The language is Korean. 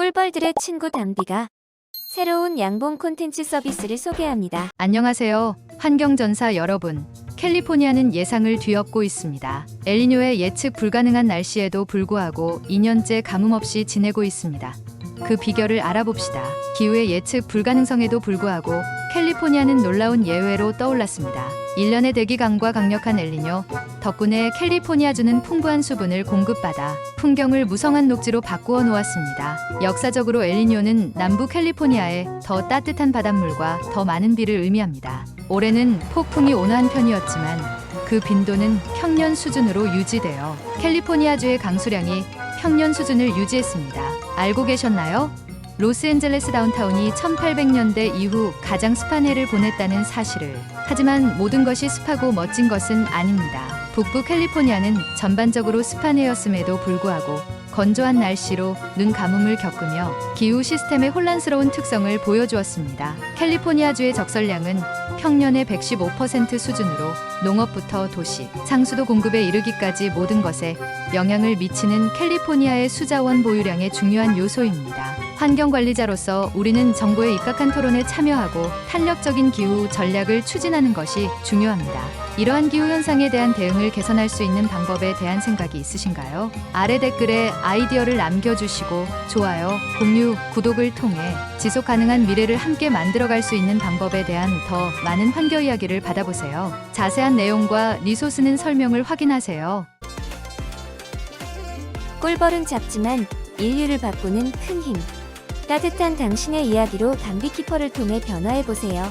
꿀벌들의 친구 담비가 새로운 양봉 콘텐츠 서비스를 소개합니다. 안녕하세요. 환경전사 여러분. 캘리포니아는 예상을 뒤엎고 있습니다. 엘니뇨의 예측 불가능한 날씨에도 불구하고 2년째 가뭄 없이 지내고 있습니다. 그 비결을 알아봅시다. 기후의 예측 불가능성에도 불구하고 캘리포니아는 놀라운 예외로 떠올랐습니다. 1년의 대기 강과 강력한 엘니뇨 덕분에 캘리포니아주는 풍부한 수분을 공급받아 풍경을 무성한 녹지로 바꾸어 놓았습니다. 역사적으로 엘니뇨는 남부 캘리포니아에 더 따뜻한 바닷물과 더 많은 비를 의미합니다. 올해는 폭풍이 온화한 편이었지만 그 빈도는 평년 수준으로 유지되어 캘리포니아주의 강수량이 평년 수준을 유지했습니다. 알고 계셨나요? 로스앤젤레스 다운타운이 1800년대 이후 가장 습한 해를 보냈다는 사실을. 하지만 모든 것이 습하고 멋진 것은 아닙니다. 북부 캘리포니아는 전반적으로 습한 해였음에도 불구하고 건조한 날씨로 눈 가뭄을 겪으며 기후 시스템의 혼란스러운 특성을 보여주었습니다. 캘리포니아주의 적설량은 평년의 115% 수준으로 농업부터 도시, 상수도 공급에 이르기까지 모든 것에 영향을 미치는 캘리포니아의 수자원 보유량의 중요한 요소입니다. 환경관리자로서 우리는 정부의 입각한 토론에 참여하고 탄력적인 기후 전략을 추진하는 것이 중요합니다. 이러한 기후 현상에 대한 대응을 개선할 수 있는 방법에 대한 생각이 있으신가요? 아래 댓글에 아이디어를 남겨주시고 좋아요, 공유, 구독을 통해 지속 가능한 미래를 함께 만들어갈 수 있는 방법에 대한 더 많은 환경 이야기를 받아보세요. 자세한 내용과 리소스는 설명을 확인하세요. 꿀벌은 작지만 인류를 바꾸는 큰 힘. 따뜻한 당신의 이야기로 담비키퍼를 통해 변화해보세요.